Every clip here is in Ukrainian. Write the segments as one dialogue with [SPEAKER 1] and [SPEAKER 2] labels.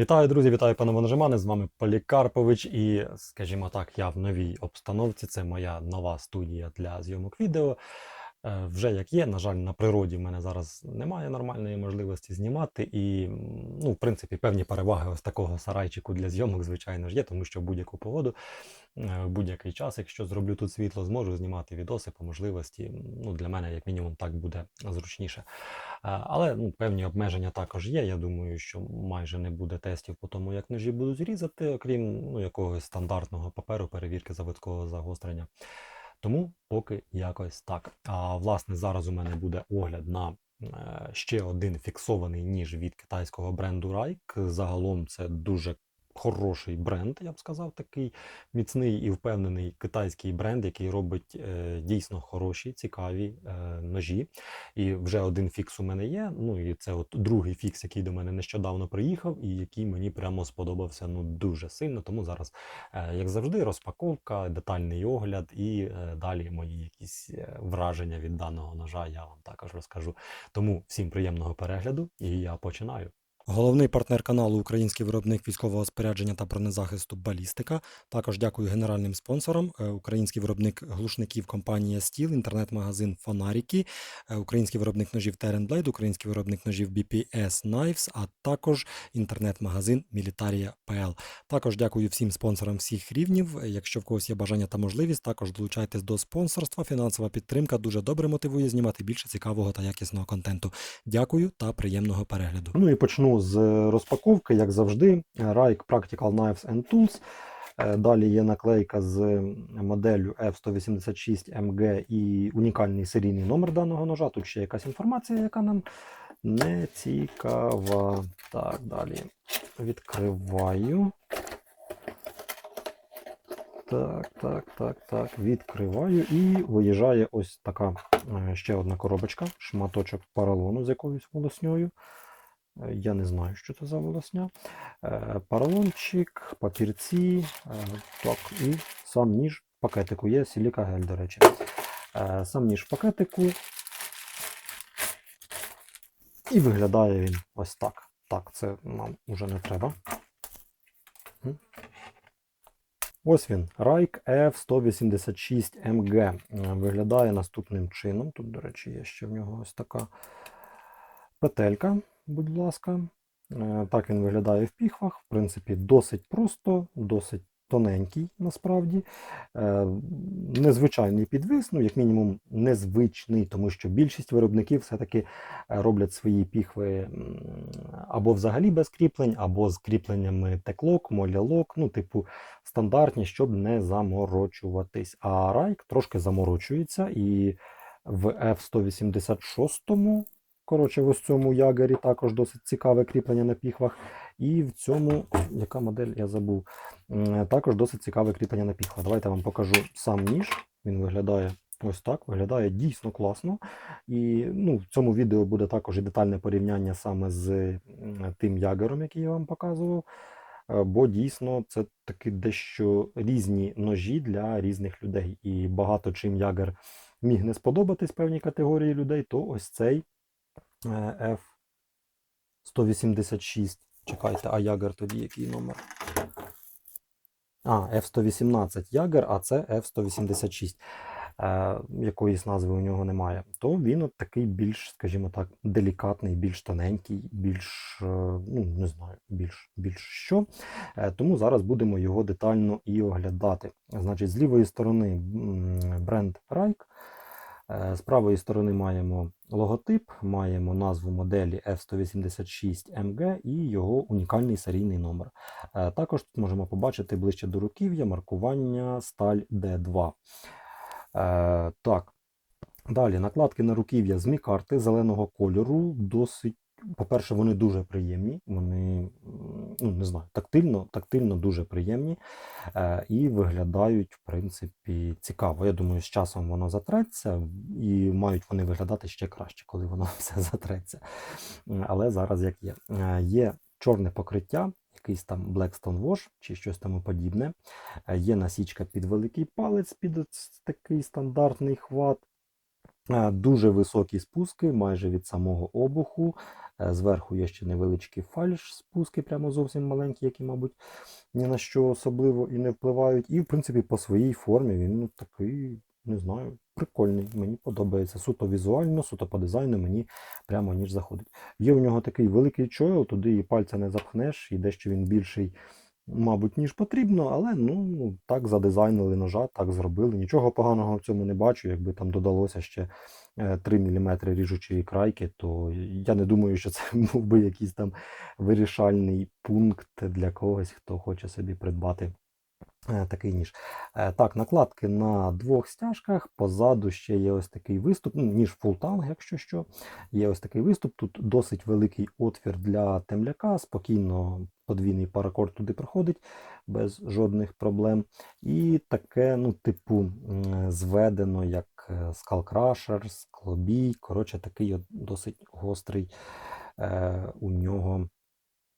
[SPEAKER 1] Вітаю, друзі! Вітаю пане Моножимане. З вами Полікарпович. І, скажімо так, я в новій обстановці. Це моя нова студія для зйомок відео. Е, Вже як є, на жаль, на природі в мене зараз немає нормальної можливості знімати. І, ну, в принципі, певні переваги ось такого сарайчику для зйомок, звичайно ж, є, тому що будь-яку погоду, е, будь-який час, якщо зроблю тут світло, зможу знімати відоси по можливості. Ну, для мене, як мінімум, так буде зручніше. Е, Але ну, певні обмеження також є. Я думаю, що майже не буде тестів по тому, як ножі будуть різати, окрім ну, якогось стандартного паперу перевірки заводського загострення. Тому поки якось так. А власне, зараз у мене буде огляд на е, ще один фіксований ніж від китайського бренду Raik. Загалом це дуже хороший бренд, я б сказав, такий міцний і впевнений китайський бренд, який робить е, дійсно хороші, цікаві е, ножі. І вже один фікс у мене є. Ну і це от другий фікс, який до мене нещодавно приїхав, і який мені прямо сподобався ну дуже сильно. Тому зараз, е, як завжди, розпаковка, детальний огляд і е, далі мої якісь е, враження від даного ножа я вам також розкажу. Тому всім приємного перегляду, і я починаю. Головний партнер каналу Український виробник військового спорядження та бронезахисту Балістика. Також дякую генеральним спонсорам. Е, Український виробник глушників компанія Стіл, інтернет-магазин Фонаріки, е, український виробник ножів Blade, український виробник ножів BPS Knives, а також інтернет-магазин Militaria.pl. Також дякую всім спонсорам всіх рівнів. Якщо в когось є бажання та можливість, також долучайтесь до спонсорства. Фінансова підтримка дуже добре мотивує знімати більше цікавого та якісного контенту. Дякую та приємного перегляду. Ну і почну з розпаковки, як завжди. Raik Practical Knives and Tools. Е, Далі є наклейка з моделлю F186MG і унікальний серійний номер даного ножа. Тут ще якась інформація, яка нам не цікава. Так, далі відкриваю. Так, так, так, так. Відкриваю і виїжджає ось така е, ще одна коробочка, шматочок поролону з якоюсь волосньою. Е, Я не знаю, що це за волосня. Е, Поролончик, папірці, е, так, і сам ніж в пакетику. Є сіліка гель, до речі. Сам ніж в пакетику. І виглядає він ось так. Так, це нам вже не треба. Ось він, Raik F186MG. Е, Виглядає наступним чином. Тут, до речі, є ще в нього ось така петелька, будь ласка. Е, Так він виглядає в піхвах. В принципі, досить просто, досить тоненький насправді. Е, Незвичайний підвис, ну, як мінімум, незвичний, тому що більшість виробників все-таки е, роблять свої піхви або взагалі без кріплень, або з кріпленнями теклок, молялок, ну, типу, стандартні, щоб не заморочуватись. А Райк трошки заморочується і в F186 Коротше, в ось цьому ягері також досить цікаве кріплення на піхвах. І в цьому, яка модель я забув, також досить цікаве кріплення на піхвах. Давайте я вам покажу сам ніж. Він виглядає ось так, виглядає дійсно класно. І ну, в цьому відео буде також і детальне порівняння саме з тим ягером, який я вам показував. Е, Бо дійсно це таки дещо різні ножі для різних людей. І багато чим ягер міг не сподобатись певній категорії людей, то ось цей F186. Чекайте, а Ягер тоді який номер? А, F118 Ягер, а це F186. Е, якоїсь назви у нього немає. То він от такий більш, скажімо так, делікатний, більш тоненький, більш, е, ну не знаю, більш, більш що. Е, тому зараз будемо його детально і оглядати. Значить, з лівої сторони бренд. Е, З правої сторони маємо логотип, маємо назву моделі F186MG і його унікальний серійний номер. Е, Також тут можемо побачити ближче до руків'я маркування сталь D2. Е, Так, далі накладки на руків'я з мікарти зеленого кольору. Досить, по-перше, вони дуже приємні. Вони, ну не знаю, тактильно, тактильно дуже приємні е, і виглядають, в принципі, цікаво. Я думаю, з часом воно затреться, і мають вони виглядати ще краще, коли воно все затреться. Але зараз як є. Е, Є чорне покриття, якийсь там Blackstone Wash чи щось тому подібне. Е, Є насічка під великий палець, під такий стандартний хват. Е, Дуже високі спуски, майже від самого обуху. Е, Зверху є ще невеличкі фальш спуски, прямо зовсім маленькі, які, мабуть, ні на що особливо і не впливають. І, в принципі, по своїй формі він ну, такий, не знаю, прикольний. Мені подобається. Суто візуально, суто по дизайну мені прямо ніж заходить. Є у нього такий великий чойл, туди і пальця не запхнеш, і дещо він більший. Мабуть, ніж потрібно, але ну так задизайнили ножа, так зробили. Нічого поганого в цьому не бачу. Якби там додалося ще 3 мм ріжучої крайки, то я не думаю, що це був би якийсь там вирішальний пункт для когось, хто хоче собі придбати е, такий ніж. Е, Так, накладки на двох стяжках. Позаду ще є ось такий виступ, ну, ніж фултанг, якщо що. Є ось такий виступ. Тут досить великий отвір для темляка. Спокійно подвійний паракорд туди проходить без жодних проблем. І таке, ну, типу, зведено як е, Skull Crusher, склобій. Коротше, такий от досить гострий е, у нього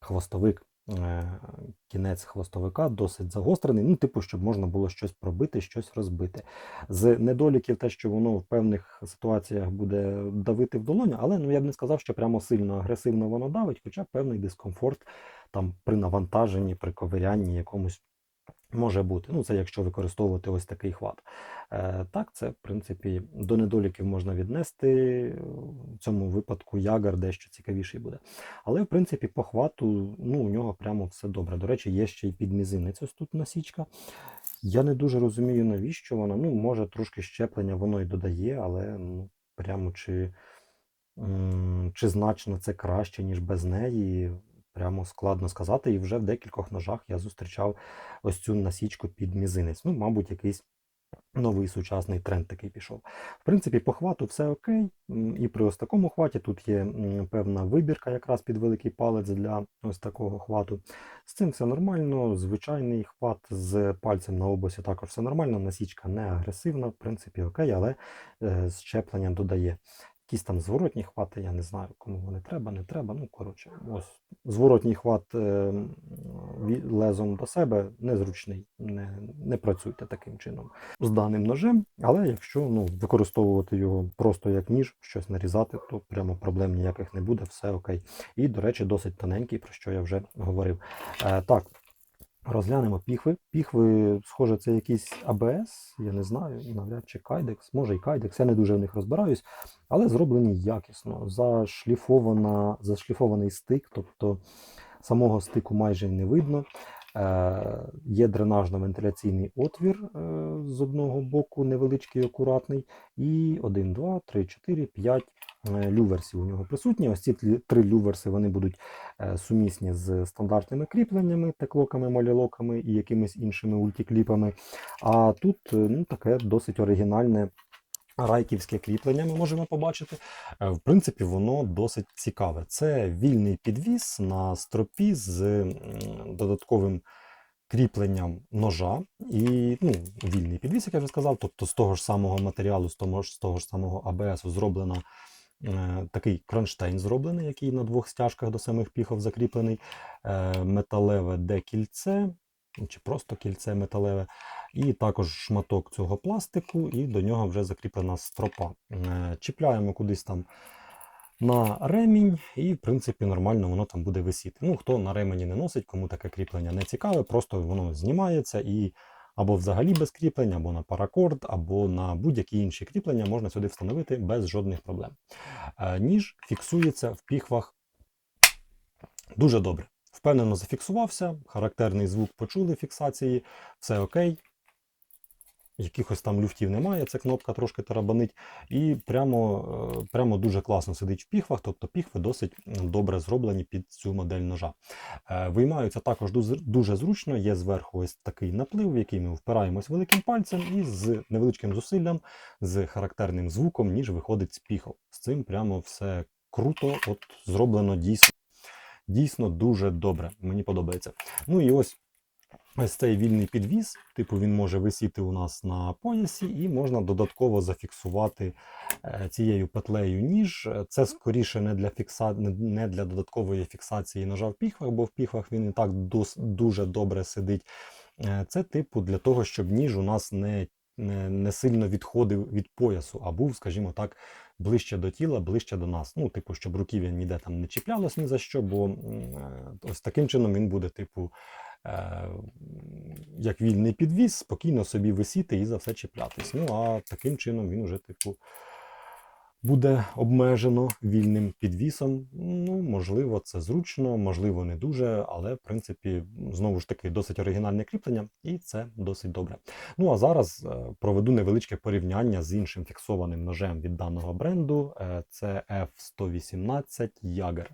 [SPEAKER 1] хвостовик. Е, Кінець хвостовика досить загострений, ну, типу, щоб можна було щось пробити, щось розбити. З недоліків те, що воно в певних ситуаціях буде давити в долоню, але ну, я б не сказав, що прямо сильно агресивно воно давить, хоча певний дискомфорт там при навантаженні, при ковирянні якомусь може бути. Ну, це якщо використовувати ось такий хват. Е, так, це, в принципі, до недоліків можна віднести. В цьому випадку ягар дещо цікавіший буде. Але, в принципі, по хвату ну, у нього прямо все добре. До речі, є ще й підмізинець ось тут насічка. Я не дуже розумію, навіщо вона. Ну, може, трошки щеплення воно і додає, але ну, прямо чи, чи значно це краще, ніж без неї. Прямо складно сказати, і вже в декількох ножах я зустрічав ось цю насічку під мізинець. Ну, мабуть, якийсь новий сучасний тренд такий пішов. В принципі, по хвату все окей. І при ось такому хваті тут є певна вибірка якраз під великий палець для ось такого хвату. З цим все нормально. Звичайний хват з пальцем на обосі також все нормально. Насічка не агресивна, в принципі, окей, але е, щеплення додає. Якісь там зворотні хвати, я не знаю, кому вони треба, не треба. Ну, коротше, ось зворотній хват е, лезом до себе незручний, не, не працюйте таким чином з даним ножем. Але якщо ну, використовувати його просто як ніж, щось нарізати, то прямо проблем ніяких не буде, все окей. І, до речі, досить тоненький, про що я вже говорив. Е, так, Розглянемо піхви. Піхви, схоже, це якийсь АБС, я не знаю, навряд чи кайдекс, може і кайдекс, я не дуже в них розбираюсь, але зроблені якісно. Зашліфована, зашліфований стик, тобто самого стику майже не видно. Е, є дренажно-вентиляційний отвір е, з одного боку, невеличкий, акуратний. І 1, 2, 3, 4, 5 е, люверсів у нього присутні. Ось ці три люверси вони будуть е, сумісні з стандартними кріпленнями, теклоками, молілоками і якимись іншими ультікліпами. А тут е, ну, таке досить оригінальне. Райківське кріплення ми можемо побачити. Е, В принципі, воно досить цікаве. Це вільний підвіс на стропі з додатковим кріпленням ножа і ну, вільний підвіс, як я вже сказав, тобто з того ж самого матеріалу, з того ж, з того ж самого АБС зроблена е, такий кронштейн зроблений, який на двох стяжках до самих піхов закріплений, е, металеве декільце, чи просто кільце металеве, і також шматок цього пластику, і до нього вже закріплена стропа. Е, Чіпляємо кудись там на ремінь, і, в принципі, нормально воно там буде висіти. Ну, хто на ремені не носить, кому таке кріплення не цікаве, просто воно знімається і або взагалі без кріплення, або на паракорд, або на будь-які інші кріплення можна сюди встановити без жодних проблем. Е, Ніж фіксується в піхвах дуже добре. Впевнено зафіксувався, характерний звук почули фіксації, все окей. Якихось там люфтів немає, ця кнопка трошки тарабанить, і прямо, е, прямо дуже класно сидить в піхвах, тобто піхви досить добре зроблені під цю модель ножа. Е, Виймаються також дуже, зручно, є зверху ось такий наплив, в який ми впираємось великим пальцем, і з невеличким зусиллям, з характерним звуком, ніж виходить з піхов. З цим прямо все круто, от зроблено дійсно, дійсно дуже добре. Мені подобається. Ну і ось Ось цей вільний підвіз, типу він може висіти у нас на поясі, і можна додатково зафіксувати е, цією петлею ніж. Це скоріше не для фікса... не- для додаткової фіксації ножа в піхвах, бо в піхвах він і так дуже добре сидить. Е, Це типу для того, щоб ніж у нас не не, не сильно відходив від поясу, а був, скажімо так, ближче до тіла, ближче до нас. Ну, типу, щоб руків'я ніде там не чіплялось ні за що, бо е, ось таким чином він буде, типу, як вільний підвіз, спокійно собі висіти і за все чіплятись. Ну, а таким чином він уже, типу, буде обмежено вільним підвісом. Ну, можливо, це зручно, можливо, не дуже, але в принципі, знову ж таки, досить оригінальне кріплення, і це досить добре. Ну а зараз е, проведу невеличке порівняння з іншим фіксованим ножем від даного бренду. Е, Це F118 Jager.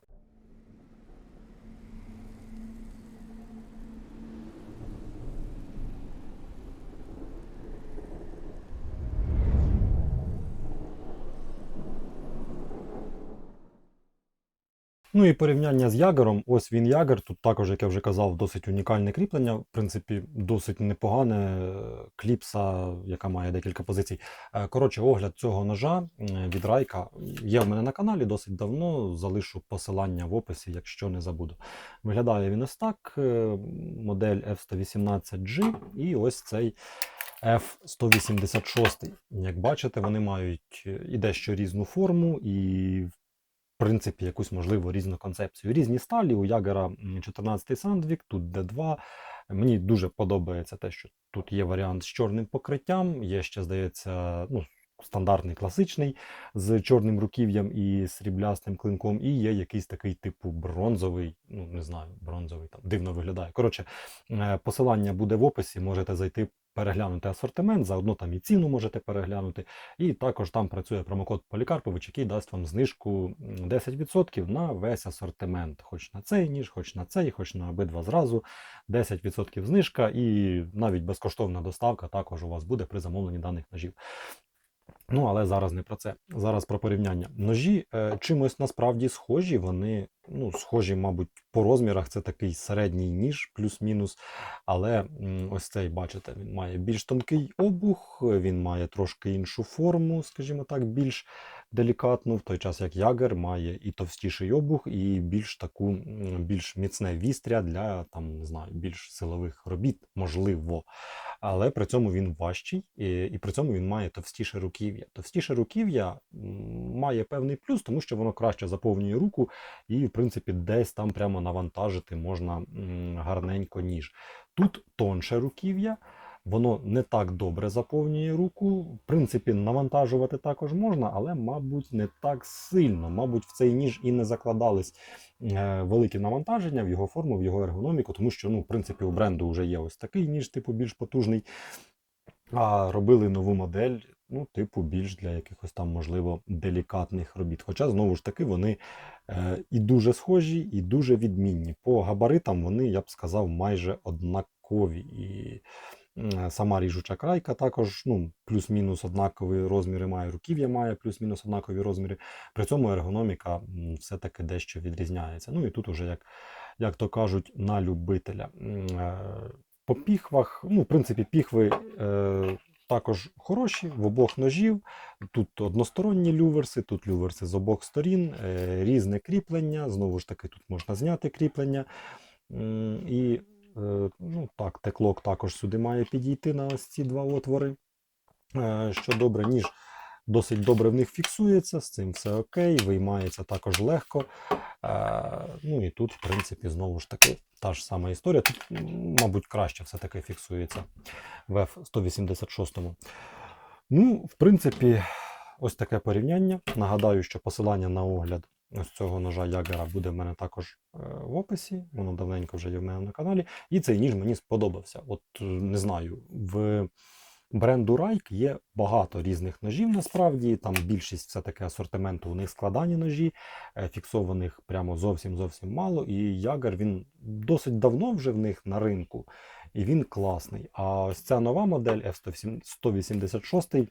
[SPEAKER 1] Ну і порівняння з Ягером. Ось він Ягер. Тут також, як я вже казав, досить унікальне кріплення. В принципі, досить непогане. е, Кліпса, яка має декілька позицій. Е, Коротше, огляд цього ножа від Райка є в мене на каналі досить давно. Залишу посилання в описі, якщо не забуду. Виглядає він ось так: е, модель F118G і ось цей. F186. Як бачите, вони мають і дещо різну форму, і принципі якусь можливо різну концепцію. Різні сталі. У Ягера м, 14 Сандвік, тут D2. Мені дуже подобається те, що тут є варіант з чорним покриттям. Є ще, здається, ну, стандартний класичний з чорним руків'ям і сріблястим клинком, і є якийсь такий типу бронзовий, ну не знаю, бронзовий там дивно виглядає. Коротше, е, посилання буде в описі, можете зайти. Переглянути асортимент, заодно там і ціну можете переглянути. І також там працює промокод Полікарпович, який дасть вам знижку 10% на весь асортимент. Хоч на цей ніж, хоч на цей, хоч на обидва зразу. 10% знижка і навіть безкоштовна доставка також у вас буде при замовленні даних ножів. Ну, але зараз не про це. Зараз про порівняння. Ножі е, чимось насправді схожі. Вони ну, схожі, мабуть, по розмірах. Це такий середній ніж, плюс-мінус. Але м, ось цей, бачите, він має більш тонкий обух, він має трошки іншу форму, скажімо так, більш делікатну, в той час як Ягер має і товстіший обух, і більш таку більш міцне вістря для там, не знаю, більш силових робіт, можливо. Але при цьому він важчий, і, і при цьому він має товстіше руків'я. Товстіше руків'я має певний плюс, тому що воно краще заповнює руку, і, в принципі, десь там прямо навантажити можна гарненько ніж. Тут тонше руків'я, воно не так добре заповнює руку. В принципі, навантажувати також можна, але, мабуть, не так сильно. Мабуть, в цей ніж і не закладались е, великі навантаження в його форму, в його ергономіку, тому що, ну, в принципі, у бренду вже є ось такий ніж, типу, більш потужний. А робили нову модель, ну, типу, більш для якихось там, можливо, делікатних робіт. Хоча, знову ж таки, вони е, і дуже схожі, і дуже відмінні. По габаритам вони, я б сказав, майже однакові. І сама ріжуча крайка також ну, плюс-мінус однакові розміри має, руків'я має плюс-мінус однакові розміри. При цьому ергономіка все-таки дещо відрізняється. Ну і тут уже, як, як то кажуть, на любителя. Е, По піхвах, ну, в принципі, піхви е, також хороші в обох ножів. Тут односторонні люверси, тут люверси з обох сторін, е, різне кріплення. Знову ж таки, тут можна зняти кріплення. М, І е, ну, так, теклок також сюди має підійти на ось ці два отвори. Е, Що добре, ніж досить добре в них фіксується, з цим все окей, виймається також легко. Е, Ну і тут, в принципі, знову ж таки та ж сама історія. Тут, мабуть, краще все-таки фіксується в F186. Ну, в принципі, ось таке порівняння. Нагадаю, що посилання на огляд ось цього ножа Ягера буде в мене також е, в описі. Воно давненько вже є в мене на каналі. І цей ніж мені сподобався. От е, не знаю, в бренду Райк є багато різних ножів насправді. Там більшість все-таки асортименту у них складані ножі, е, фіксованих прямо зовсім зовсім мало. І Ягер він досить давно вже в них на ринку, і він класний. А ось ця нова модель F186,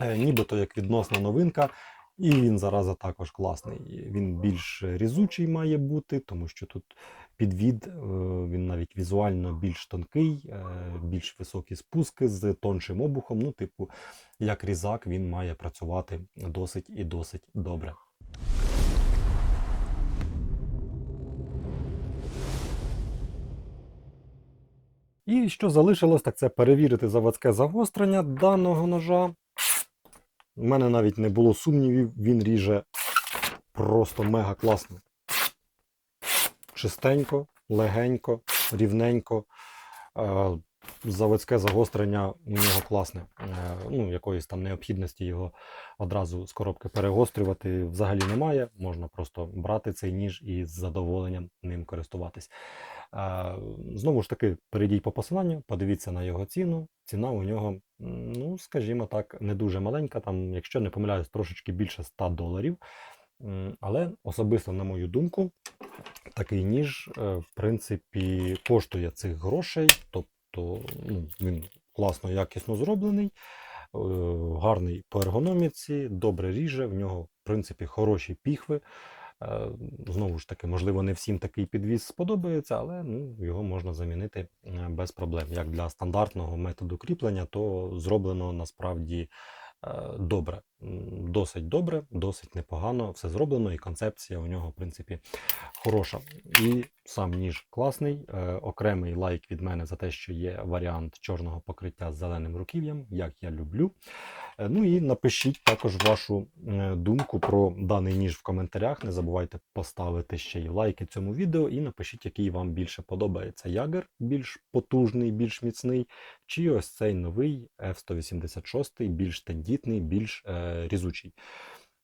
[SPEAKER 1] е, нібито як відносна новинка. І він зараза також класний. Він більш різучий має бути, тому що тут підвід, е, він навіть візуально більш тонкий, е, більш високі спуски з тоншим обухом. Ну, типу, як різак, він має працювати досить і досить добре. І що залишилось, так це перевірити заводське загострення даного ножа. У мене навіть не було сумнівів, він ріже просто мега класно. Чистенько, легенько, рівненько. Е, Заводське загострення у нього класне. Е, Ну, якоїсь там необхідності його одразу з коробки перегострювати взагалі немає. Можна просто брати цей ніж і з задоволенням ним користуватись. Знову ж таки, перейдіть по посиланню, подивіться на його ціну. Ціна у нього, ну, скажімо так, не дуже маленька, там, якщо не помиляюсь, трошечки більше 100 доларів. Але особисто, на мою думку, такий ніж, е, в принципі, коштує цих грошей. Тобто ну, він класно, якісно зроблений, е, гарний по ергономіці, добре ріже, в нього, в принципі, хороші піхви. Е, Знову ж таки, можливо, не всім такий підвіз сподобається, але ну, його можна замінити е, без проблем. Як для стандартного методу кріплення, то зроблено насправді е, добре. Досить добре, досить непогано, все зроблено, і концепція у нього, в принципі, хороша. І сам ніж класний. Е, Окремий лайк від мене за те, що є варіант чорного покриття з зеленим руків'ям, як я люблю. Е, Ну і напишіть також вашу е, думку про даний ніж в коментарях. Не забувайте поставити ще й лайки цьому відео і напишіть, який вам більше подобається. Ягер більш потужний, більш міцний, чи ось цей новий F186, більш тендітний, більш різучий.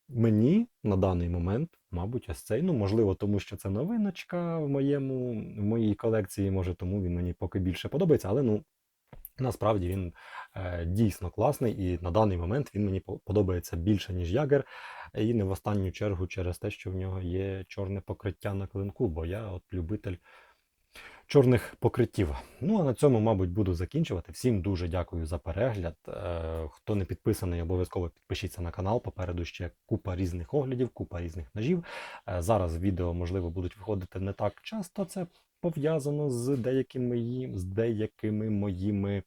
[SPEAKER 1] Мені на даний момент, мабуть, ось цей. Ну, можливо, тому що це новиночка в моєму, в моїй колекції, може, тому він мені поки більше подобається, але ну. Насправді він е, дійсно класний, і на даний момент він мені подобається більше, ніж Ягер. І не в останню чергу через те, що в нього є чорне покриття на клинку, бо я от любитель чорних покриттів. Ну а на цьому, мабуть, буду закінчувати. Всім дуже дякую за перегляд. Е, Хто не підписаний, обов'язково підпишіться на канал. Попереду ще купа різних оглядів, купа різних ножів. Е, Зараз відео, можливо, будуть виходити не так часто. Це пов'язано з деякими з деякими моїми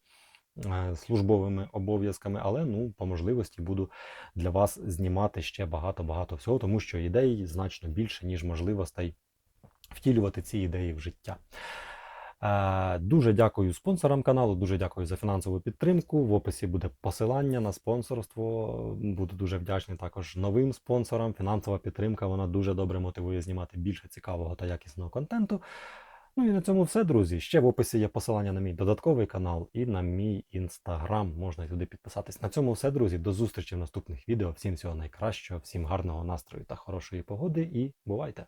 [SPEAKER 1] е, службовими обов'язками, але ну, по можливості буду для вас знімати ще багато-багато всього, тому що ідей значно більше, ніж можливостей втілювати ці ідеї в життя. Е, Дуже дякую спонсорам каналу, дуже дякую за фінансову підтримку. В описі буде посилання на спонсорство. Буду дуже вдячний також новим спонсорам. Фінансова підтримка вона дуже добре мотивує знімати більше цікавого та якісного контенту. Ну і на цьому все, друзі. Ще в описі є посилання на мій додатковий канал і на мій інстаграм. Можна туди підписатись. На цьому все, друзі. До зустрічі в наступних відео. Всім всього найкращого, всім гарного настрою та хорошої погоди. І бувайте!